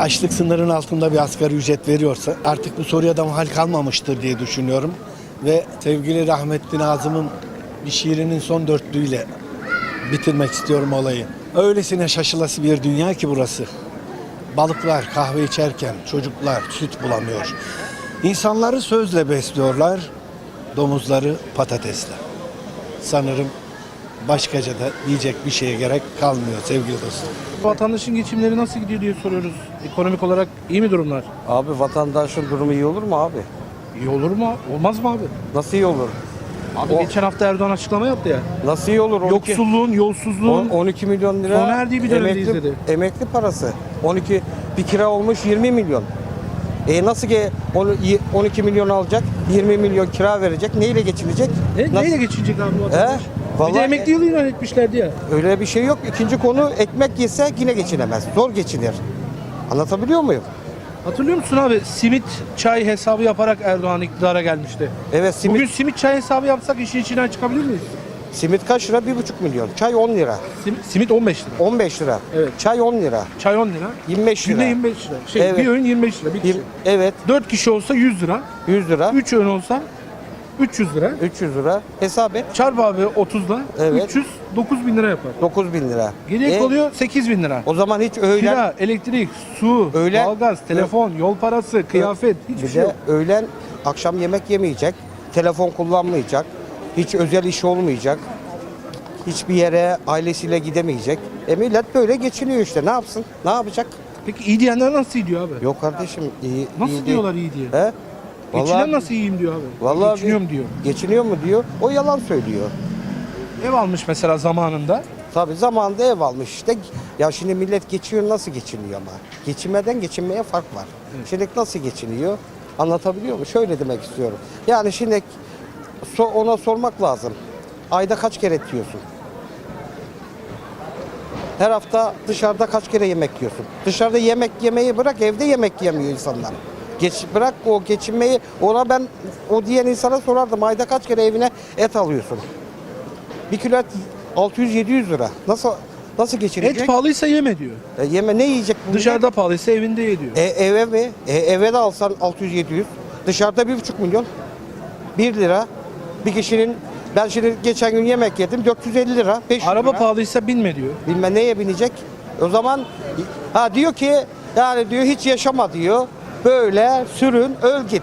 açlık sınırının altında bir asgari ücret veriyorsa artık bu soruya da mahal kalmamıştır diye düşünüyorum. Ve sevgili rahmetli Nazım'ın bir şiirinin son dörtlüğüyle bitirmek istiyorum olayı. Öylesine şaşılası bir dünya ki burası. Balıklar kahve içerken çocuklar süt bulamıyor. İnsanları sözle besliyorlar, domuzları patatesle. Sanırım başkaca da diyecek bir şeye gerek kalmıyor sevgili dostum. Vatandaşın geçimleri nasıl gidiyor diye soruyoruz. Ekonomik olarak iyi mi durumlar? Abi vatandaşın durumu iyi olur mu abi? İyi olur mu? Olmaz mı abi? Nasıl iyi olur? Abi O- geçen hafta Erdoğan açıklama yaptı ya. Nasıl iyi olur? 12, Yoksulluğun, yolsuzluğun. on- 12 milyon lira Sona erdiği bir dönemdeyiz emekli, dedi. emekli parası. 12 bir kira olmuş 20 milyon. E nasıl ki onu y- 12 milyon alacak, 20 milyon kira verecek, neyle geçinecek? E, Nasıl- neyle geçinecek abi bu vatandaş? He? Bir de Vallahi- emekli yılı ilan etmişlerdi ya. Öyle bir şey yok. İkinci konu ekmek yese yine geçinemez. Zor geçinir. Anlatabiliyor muyum? Hatırlıyor musun abi? Simit çay hesabı yaparak Erdoğan iktidara gelmişti. Evet simit, Bugün simit çay hesabı yapsak işin içinden çıkabilir miyiz? simit kaç lira? 1,5 milyon. Çay 10 lira. Sim- simit 15 lira. 15 lira. Evet. Çay 10 lira. Çay 10 lira. 25 lira. Günde 25 lira. Şey, Evet. Bir öğün 25 lira. Bir kişi. Evet. 4 kişi olsa 100 lira. 100 lira. 3 öğün olsa 300 lira. 300 lira. Hesap et. Çarp abi 30'la Evet. 300 9 bin lira yapar. 9 bin lira. Geriye E, kalıyor 8 bin lira. O zaman hiç öğlen Kira, elektrik, su, Öğlen- doğalgaz, telefon, yol parası, kıyafet hiçbir bir şey de yok. öğlen akşam yemek yemeyecek. Telefon kullanmayacak. Hiç özel iş olmayacak. Hiçbir yere ailesiyle gidemeyecek. E millet böyle geçiniyor işte. Ne yapsın? Ne yapacak? Peki iyi diyenler nasıl iyi diyor abi? Yok kardeşim iyi, Nasıl iyi değil. diyorlar iyi diye? He? Geçinen Vallahi- nasıl iyiyim diyor abi. Vallahi Geçiniyorum diyor. Geçiniyor mu diyor. O yalan söylüyor. Ev almış mesela zamanında. Tabii zamanında ev almış işte. Ya şimdi millet geçiyor nasıl geçiniyor ama? Geçinmeden geçinmeye fark var. Şimdi nasıl geçiniyor? Anlatabiliyor muyum? Şöyle demek istiyorum. Yani şimdi so- ona sormak lazım. Ayda kaç kere et yiyorsun? Her hafta dışarıda kaç kere yemek yiyorsun? Dışarıda yemek yemeyi bırak evde yemek yemiyor insanlar. Geç, bırak o geçinmeyi ona ben o diyen insana sorardım ayda kaç kere evine et alıyorsun? Bir kilo et 600-700 lira. Nasıl nasıl geçinecek? Et pahalıysa yeme diyor. E, yeme ne yiyecek bu millet? Dışarıda pahalıysa evinde ye diyor. E, eve mi? E, eve de alsan 600-700. Dışarıda 1,5 milyon. 1 lira. Bir kişinin ben şimdi geçen gün yemek yedim 450 lira. 500 Araba lira. pahalıysa binme diyor. Bilmem neye binecek. O zaman ha diyor ki yani diyor hiç yaşama diyor. Böyle sürün öl git.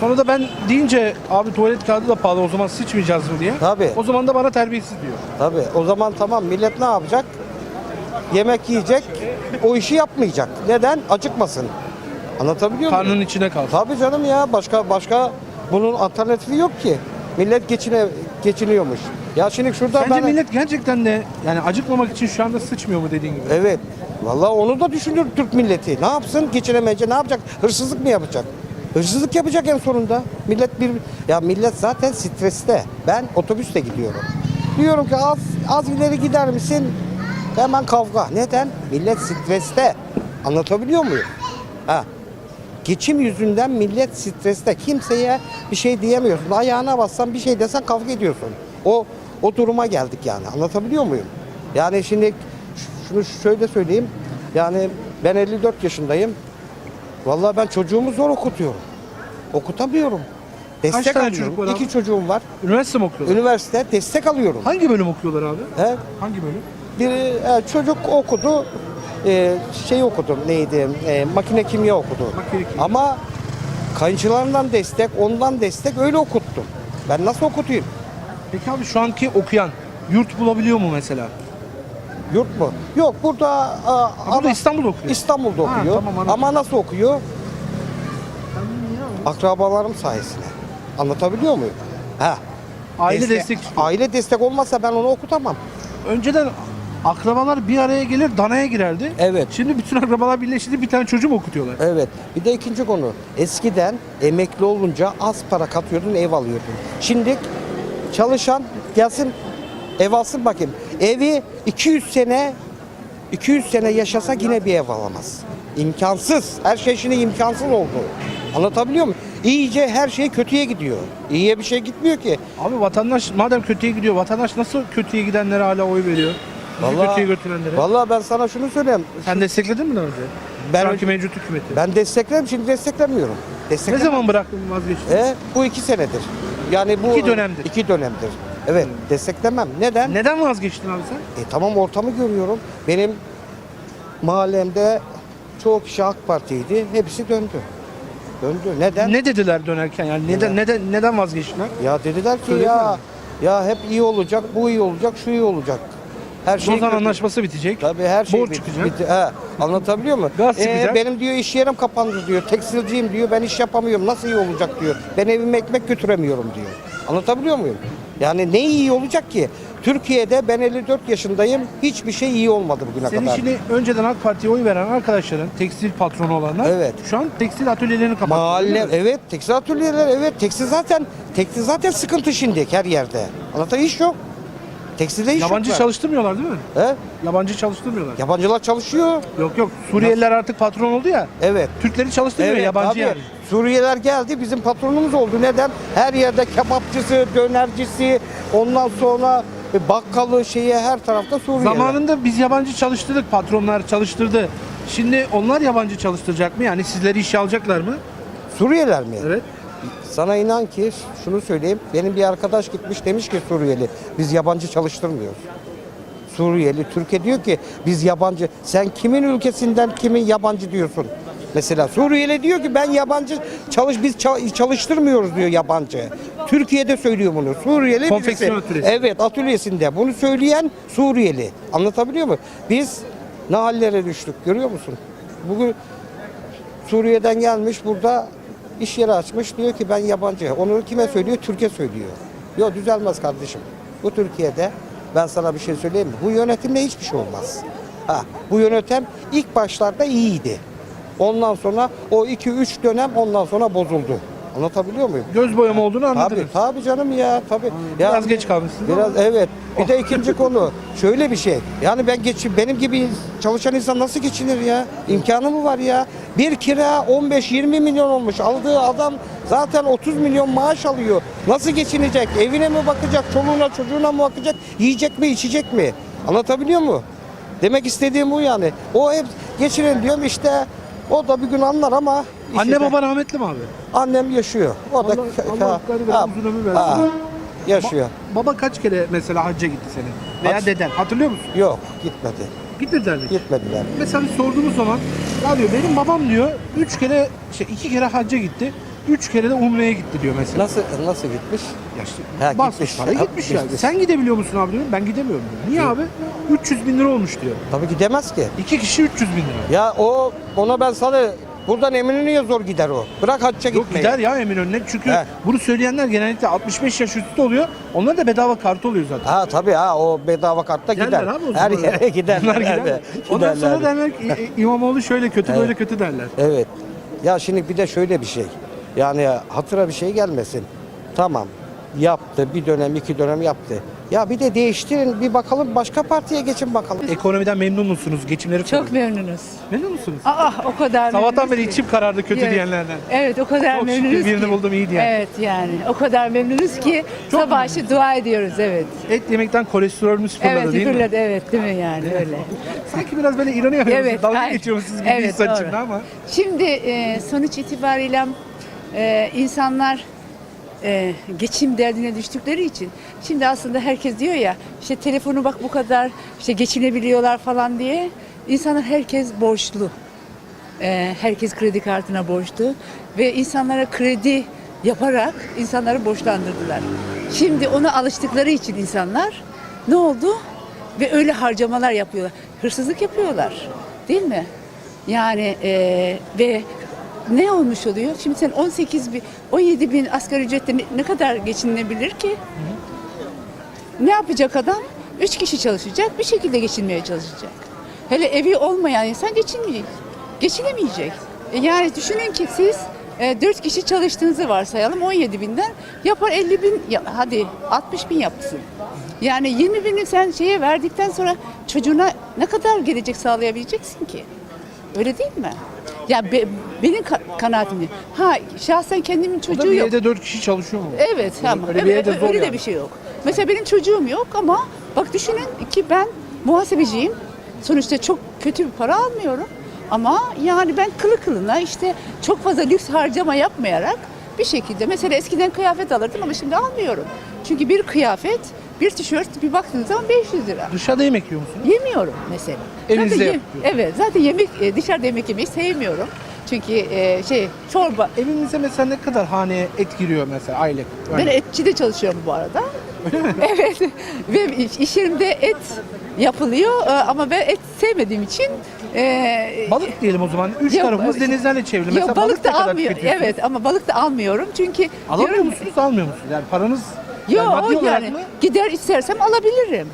Sonra da ben deyince abi tuvalet kağıdı da pahalı o zaman sıçmayacağız mı diye. Tabii. O zaman da bana terbiyesiz diyor. Tabii o zaman tamam millet ne yapacak? Yemek yiyecek, o işi yapmayacak. Neden? Acıkmasın. Anlatabiliyor muyum? Karnının içine kalsın. Tabii canım ya başka başka bunun alternatifi yok ki. Millet geçine geçiniyormuş. Ya şimdi şurada Sence ben millet gerçekten de yani acıkmamak için şu anda sıçmıyor mu dediğin gibi? Evet. Vallahi onu da düşünür Türk milleti. Ne yapsın? Geçinemeyince ne yapacak? Hırsızlık mı yapacak? Hırsızlık yapacak en sonunda. Millet bir ya millet zaten streste. Ben otobüste gidiyorum. Diyorum ki az az ileri gider misin? Hemen kavga. Neden? Millet streste. Anlatabiliyor muyum? Ha. Geçim yüzünden millet streste. Kimseye bir şey diyemiyorsun. Ayağına bassan bir şey desen kavga ediyorsun. O o duruma geldik yani. Anlatabiliyor muyum? Yani şimdi şunu şöyle söyleyeyim. Yani ben 54 yaşındayım. Vallahi ben çocuğumu zor okutuyorum. Okutamıyorum. Destek tane alıyorum. çocuk var abi? İki çocuğum var. Üniversite mi okuyorlar? Üniversite destek alıyorum. Hangi bölüm okuyorlar abi? He? Hangi bölüm? Bir e, çocuk okudu. E, şey okudum neydi? E, makine kimya okudu. Makine kimya. Ama kayınçılarından destek, ondan destek öyle okuttum. Ben nasıl okutayım? Peki abi şu anki okuyan yurt bulabiliyor mu mesela? Yurt mu? Yok burada Ha, burada ama- İstanbul'da okuyor. İstanbul'da Ha, okuyor. tamam, anladım. Ama nasıl okuyor? Akrabalarım sayesinde. Anlatabiliyor muyum? Ha. Aile destek istiyor. Aile destek olmazsa ben onu okutamam. Önceden akrabalar bir araya gelir danaya girerdi. Evet. Şimdi bütün akrabalar birleşti bir tane çocuğu mu okutuyorlar? Evet. Bir de ikinci konu. Eskiden emekli olunca az para katıyordun, ev alıyordun. Şimdi çalışan gelsin ev alsın bakayım. Evi 200 sene 200 sene yaşasa yine bir ev alamaz. İmkansız. Her şey şimdi imkansız oldu. Anlatabiliyor muyum? İyice her şey kötüye gidiyor. İyiye bir şey gitmiyor ki. Abi vatandaş madem kötüye gidiyor vatandaş nasıl kötüye gidenlere hala oy veriyor? Bizi kötüye götürenlere. Vallahi ben sana şunu söyleyeyim. Sen destekledin mi daha önce? Ben Şu anki mevcut hükümeti. ben desteklerim şimdi desteklemiyorum. Ne zaman bıraktın vazgeçtin? E, bu iki senedir. Yani bu İki dönemdir. İki dönemdir. Evet desteklemem. Neden? Neden vazgeçtin abi sen? E, tamam ortamı görüyorum. Benim mahallemde çoğu kişi AK Parti'ydi. Hepsi döndü. Döndü. Neden? Ne dediler dönerken yani neden neden neden vazgeçtiler? Ya dediler ki Söylediler ya ya hep iyi olacak, bu iyi olacak, şu iyi olacak. Her şey Lozan kötü. Anlaşması bitecek. Tabii her şey Borç bit- çıkacak. He, anlatabiliyor muyum? Gaz çıkacak. benim diyor iş yerim kapandı diyor. Tekstilciyim diyor. Ben iş yapamıyorum. Nasıl iyi olacak diyor. Ben evime ekmek götüremiyorum diyor. Anlatabiliyor muyum? Yani ne iyi olacak ki? Türkiye'de ben 54 yaşındayım. Hiçbir şey iyi olmadı bugüne Senin kadar. şimdi önceden AK Parti'ye oy veren arkadaşların tekstil patronu olanlar Evet. şu an tekstil atölyelerini kapattı. Mahalle evet tekstil atölyeler evet tekstil zaten tekstil zaten sıkıntı şimdi her yerde. Anlatabiliyor iş yok. Tekstilde iş Yabancı yok. çalıştırmıyorlar değil mi? He? Yabancı çalıştırmıyorlar. Yabancılar çalışıyor. Yok yok Suriyeliler artık patron oldu ya. Evet. Türkleri çalıştırmıyor yabancı tabii. yani. Suriyeliler geldi bizim patronumuz oldu. Neden? Her yerde kebapçısı, dönercisi, ondan sonra e, bakkalı şeye her tarafta Suriyeliler. Zamanında biz yabancı çalıştırdık, patronlar çalıştırdı. Şimdi onlar yabancı çalıştıracak mı? Yani sizleri işe alacaklar mı? Suriyeliler mi? Evet. Sana inan ki şunu söyleyeyim. Benim bir arkadaş gitmiş demiş ki Suriyeli biz yabancı çalıştırmıyoruz. Suriyeli, Türkiye diyor ki biz yabancı. Sen kimin ülkesinden kimin yabancı diyorsun? Mesela Suriyeli diyor ki ben yabancı çalış biz ça- çalıştırmıyoruz diyor yabancı. Türkiye'de söylüyor bunu. Suriyeli Konfeksiyon birisi. atölyesi. Evet atölyesinde. Bunu söyleyen Suriyeli. Anlatabiliyor muyum? Biz ne hallere düştük görüyor musun? Bugün Suriye'den gelmiş burada iş yeri açmış diyor ki ben yabancı. Onu kime söylüyor? Türkiye söylüyor. Yok düzelmez kardeşim. Bu Türkiye'de ben sana bir şey söyleyeyim mi? Bu yönetimle hiçbir şey olmaz. Ha, bu yönetim ilk başlarda iyiydi. Ondan sonra o 2-3 dönem ondan sonra bozuldu. Anlatabiliyor muyum? Göz boyama olduğunu Tabii anladınız. tabii canım ya tabii. Ya, Biraz geç kalmışsınız Biraz ama. evet. Bir de ikinci konu şöyle bir şey. Yani ben geç benim gibi çalışan insan nasıl geçinir ya? İmkanı mı var ya? Bir kira 15-20 milyon olmuş. Aldığı adam zaten 30 milyon maaş alıyor. Nasıl geçinecek? Evine mi bakacak? Çoluğuna çocuğuna mı bakacak? Yiyecek mi içecek mi? Anlatabiliyor mu? Demek istediğim bu yani. O hep geçirin diyorum işte o da bir gün anlar ama işte Anne baba rahmetli mi abi? Annem yaşıyor. O da Allah- Allah garibe Ha, uzun ömür versin. ha, yaşıyor. Baba kaç kere mesela hacca gitti senin? Veya Hac- deden. Hatırlıyor musun? Yok gitmedi. Gitmediler mi? Gitmediler. Mesela biz sorduğumuz zaman ya diyor benim babam diyor üç kere şey iki kere hacca gitti. Üç kere de umreye gitti diyor mesela. Nasıl nasıl gitmiş? Ya işte Ha, basmış gitmiş. para gitmiş ya. gitmiş. Sen gidebiliyor musun abi diyorum. Ben gidemiyorum diyor. Niye abi? 300 bin lira olmuş diyor. Tabii gidemez ki. İki kişi 300 bin lira. Ya o ona ben sana buradan Eminönü'ye zor gider o. Bırak hacca Yok gitmeyi. gider ya Eminönü'ne. Çünkü He. bunu söyleyenler genellikle 65 yaş üstü oluyor. Onlar da bedava kartı oluyor zaten. Ha tabii ha o bedava kartta gider. Abi o Her yere gider. Bunlar giderler. Ondan sonra derler ki "İ- İmamoğlu şöyle kötü böyle kötü derler. Evet. Ya şimdi bir de şöyle bir şey. Yani hatıra bir şey gelmesin. Tamam. Yaptı. Bir dönem, iki dönem yaptı. Ya bir de değiştirin. Bir bakalım başka partiye geçin bakalım. Ekonomiden memnun musunuz? Geçimleri Çok soruyorum. memnunuz. Memnun musunuz? Aa o kadar Sabahtan memnunuz beri ki. içim karardı kötü Evet. diyenlerden. Evet o kadar Çok şükür memnunuz birini ki. buldum, iyi diyen. Evet yani o kadar memnunuz ki Çok sabah akşam dua ediyoruz evet. Et yemekten kolesterolümüz fırladı evet değil mi? fırladı evet değil mi yani öyle. Sanki biraz böyle ironi yapıyorsunuz. Evet, Dalga aynen. geçiyormuşsunuz gibi Evet, insan doğru. ama. Şimdi e, sonuç itibariyle e, insanlar geçim derdine düştükleri için şimdi aslında herkes diyor ya işte telefonu bak bu kadar işte geçinebiliyorlar falan diye insanlar herkes borçlu. E, herkes kredi kartına borçlu ve insanlara kredi yaparak insanları borçlandırdılar. Şimdi ona alıştıkları için insanlar ne oldu? Ve öyle harcamalar yapıyorlar. Hırsızlık yapıyorlar. Değil mi? Yani e, ve ne olmuş oluyor? Şimdi sen 18 bin, 17 bin asgari ücretle ne, kadar geçinilebilir ki? Ne yapacak adam? Üç kişi çalışacak, bir şekilde geçinmeye çalışacak. Hele evi olmayan insan geçinmeyecek. Geçinemeyecek. E yani düşünün ki siz e, 4 kişi çalıştığınızı varsayalım 17 binden yapar 50 bin hadi 60 bin yapsın. Yani 20 bini sen şeye verdikten sonra çocuğuna ne kadar gelecek sağlayabileceksin ki? Öyle değil mi? Ya be- benim ka- kanaatim. Ha şahsen kendimin çocuğu bir yok. evde dört kişi çalışıyor mu? Evet tamam. öyle bir evet, evde zor öyle yani. de bir şey yok. Mesela benim çocuğum yok ama bak düşünün ki ben muhasebeciyim. Sonuçta çok kötü bir para almıyorum. Ama yani ben kılı kılına işte çok fazla lüks harcama yapmayarak bir şekilde mesela eskiden kıyafet alırdım ama şimdi almıyorum. Çünkü bir kıyafet, bir tişört bir baktığınız zaman 500 lira. Dışarıda yemek yiyor musunuz? Yemiyorum mesela. Evinizde Zaten. Evet zaten yemek e, dışarıda yemek yemeyi sevmiyorum. Çünkü e, şey çorba. Evinize mesela ne kadar haneye et giriyor mesela aylık? Ben Yani etçide çalışıyorum bu arada. evet. Ve iş- iş yerimde et yapılıyor e, ama ben et sevmediğim için e, balık diyelim o zaman. Üç Yok, tarafımız denizlerle çevrili. Mesela Yok balık ne da kadar almıyor. tüketiyorsunuz? Evet ama balık da almıyorum çünkü Alamıyor diyorum- musunuz, almıyor musunuz? Yani paranız Yok yani o yani mı? gider istersem alabilirim.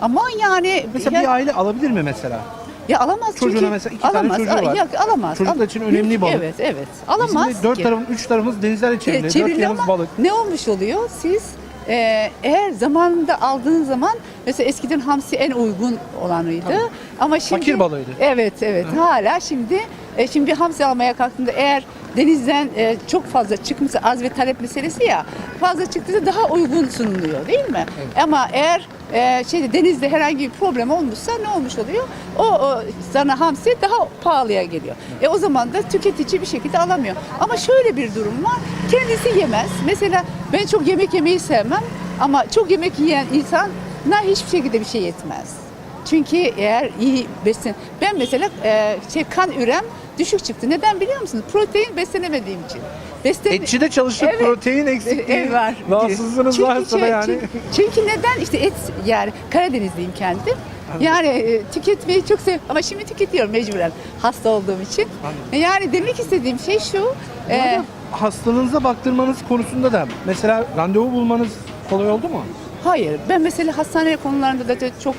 Ama yani Mesela ya, bir aile alabilir mi mesela? ya alamaz Çocuğuna çünkü mesela iki tane alamaz. çocuğu var. Yok alamaz. Çocuklar Al- için önemli balık. Evet evet. Alamaz Bizim de dört ki. tarafımız, üç tarafımız denizlerle çevrili. E, çevrili ama balık. ne olmuş oluyor? Siz e, eğer zamanında aldığın zaman mesela eskiden hamsi en uygun olanıydı. Ama şimdi Fakir balığıydı. Evet evet. Hala şimdi e, şimdi hamsi almaya kalktığında eğer denizden e, çok fazla çıkmışsa arz ve talep meselesi ya fazla çıktığında daha uygun sunuluyor değil mi? Ama eğer e, şeyde denizde herhangi bir problem olmuşsa ne olmuş oluyor? O, o sana hamsi daha pahalıya geliyor. E o zaman da tüketici bir şekilde alamıyor. Ama şöyle bir durum var. Kendisi yemez. Mesela ben çok yemek yemeyi sevmem ama çok yemek yiyen insana hiçbir şekilde bir şey yetmez. Çünkü eğer iyi beslen... Ben mesela e, şey, kan ürem düşük çıktı. Neden biliyor musunuz? Protein beslenemediğim için. Beslen... Etçide çalışıp Evet. protein eksikliği Evet, var. rahatsızlığınız Çünkü varsa da yani. Çünkü, çünkü neden? işte et yani Karadenizliyim kendim. Yani e, tüketmeyi çok sev ama şimdi tüketiyorum mecburen hasta olduğum için. Yani demek istediğim şey şu. E, hastalığınıza baktırmanız konusunda da mesela randevu bulmanız kolay oldu mu? Hayır. Ben mesela hastane konularında da çok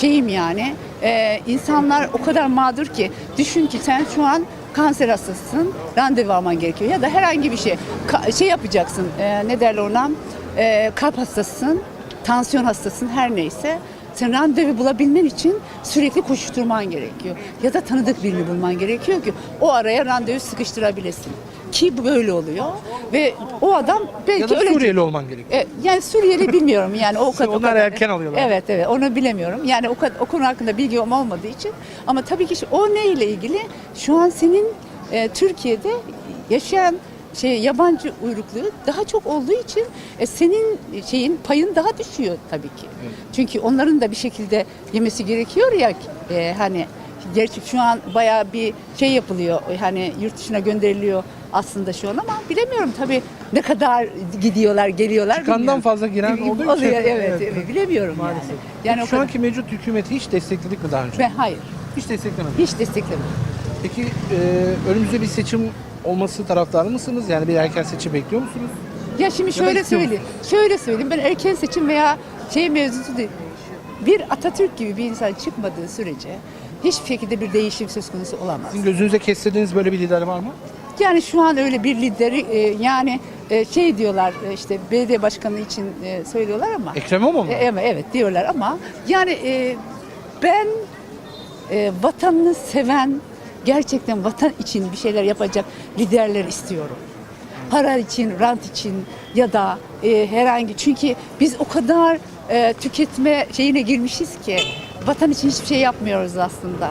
şeyim yani. Ee, insanlar o kadar mağdur ki. Düşün ki sen şu an kanser hastasısın. Randevu alman gerekiyor. Ya da herhangi bir şey. Ka- şey yapacaksın. ee, ne derler ona? Ee, kalp hastasısın. Tansiyon hastasın. Her neyse. Sen randevu bulabilmen için sürekli koşturman gerekiyor. Ya da tanıdık birini bulman gerekiyor ki o araya randevu sıkıştırabilesin. Ki böyle oluyor. Ve o adam belki Ya da ölecek. Suriyeli olman gerekiyor. E, yani Suriyeli bilmiyorum yani o kadar. onlar erken alıyorlar. Evet evet onu bilemiyorum. Yani o, kadar, o konu hakkında bilgim olmadığı için. Ama tabii ki o neyle ilgili? Şu an senin e, Türkiye'de yaşayan şey yabancı uyruklu daha çok olduğu için e, senin şeyin payın daha düşüyor tabii ki. Çünkü onların da bir şekilde yemesi gerekiyor ya e, hani Gerçi şu an bayağı bir şey yapılıyor. Hani yurt dışına gönderiliyor aslında şu an ama bilemiyorum tabii ne kadar gidiyorlar, geliyorlar Çıkandan bilmiyorum. fazla giren olduğu için. oluyor, Evet, Evet. evet, bilemiyorum Maalesef. yani. Yani Şu kadar. anki mevcut hükümeti hiç destekledik mi daha önce? Ben hayır, Hiç desteklemedik. hiç desteklemem. Peki e, önümüzde bir seçim olması taraftarı mısınız? Yani bir erken seçim bekliyor musunuz? Ya şimdi şöyle istiyor söyleyeyim. Şöyle söyleyeyim. Ben erken seçim veya şey mevzusu değil. Bir Atatürk gibi bir insan çıkmadığı sürece hiçbir şekilde bir değişim söz konusu olamaz. Sizin gözünüze kestirdiğiniz böyle bir lider var mı? Yani şu an öyle bir lideri e, yani e, şey diyorlar e, işte belediye başkanı için e, söylüyorlar ama Ekrem İmamoğlu mu? E, evet, evet diyorlar ama yani e, ben e, vatanını seven gerçekten vatan için bir şeyler yapacak liderler istiyorum. Para için, rant için ya da e, herhangi çünkü biz o kadar e, tüketme şeyine girmişiz ki vatan için hiçbir şey yapmıyoruz aslında.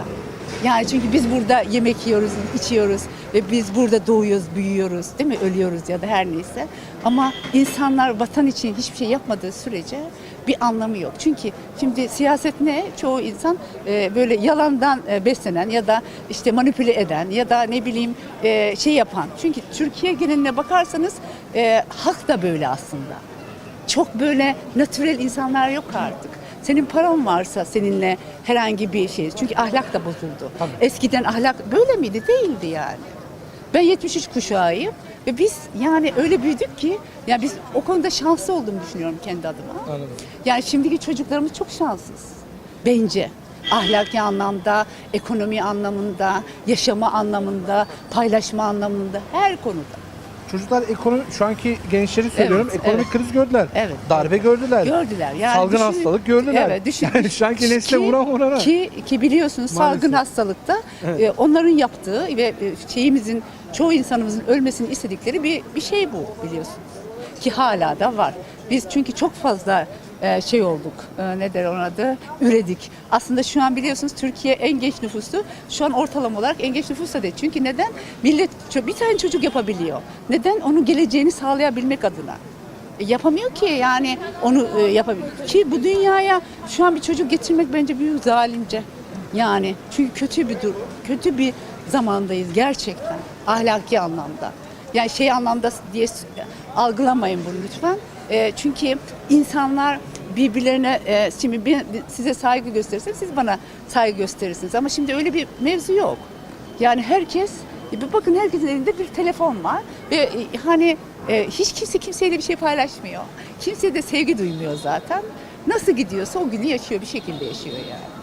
Yani çünkü biz burada yemek yiyoruz, içiyoruz ve biz burada doğuyoruz, büyüyoruz, değil mi? Ölüyoruz ya da her neyse. Ama insanlar vatan için hiçbir şey yapmadığı sürece bir anlamı yok. Çünkü şimdi siyaset ne? Çoğu insan e, böyle yalandan e, beslenen ya da işte manipüle eden ya da ne bileyim e, şey yapan. Çünkü Türkiye geneline bakarsanız e, halk da böyle aslında çok böyle natürel insanlar yok artık. Senin paran varsa seninle herhangi bir şey. Çünkü ahlak da bozuldu. Eskiden ahlak böyle miydi? Değildi yani. Ben 73 kuşağıyım ve biz yani öyle büyüdük ki ya biz o konuda şanslı olduğumu düşünüyorum kendi adıma. Anladım. Yani şimdiki çocuklarımız çok şanssız. Bence. Ahlaki anlamda, ekonomi anlamında, yaşama anlamında, paylaşma anlamında her konuda. Çocuklar ekonomi şu anki gençleri söylüyorum Evet, ekonomik evet. kriz gördüler. Evet. Darbe gördüler. Gördüler. Yani Salgın düşün- hastalık gördüler. Evet, düşün. Yani şu anki nesle vuran vurana. Ki, ki biliyorsunuz Maalesef. salgın hastalıkta Evet. e, onların yaptığı ve e, şeyimizin çoğu insanımızın ölmesini istedikleri bir bir şey bu biliyorsunuz. Ki hala da var. Biz çünkü çok fazla e, şey olduk. E, ne der onun adı? Üredik. Aslında şu an biliyorsunuz Türkiye en genç nüfusu. Şu an ortalama olarak en genç nüfus da değil. Çünkü neden? Millet bir tane çocuk yapabiliyor. Neden? Onun geleceğini sağlayabilmek adına. E, Yapamıyor ki yani onu yapabilir. Ki bu dünyaya şu an bir çocuk getirmek bence büyük zalimce. Yani çünkü kötü bir dur, kötü bir zamandayız gerçekten ahlaki anlamda. Yani şey anlamda diye algılamayın bunu lütfen. E, çünkü insanlar birbirlerine e, şimdi ben size saygı gösterirsem siz bana saygı gösterirsiniz ama şimdi öyle bir mevzu yok. Yani herkes bir bakın herkesin elinde bir telefon var ve e, hani e, hiç kimse kimseyle bir şey paylaşmıyor. Kimse de sevgi duymuyor zaten. Nasıl gidiyorsa o günü yaşıyor bir şekilde yaşıyor yani.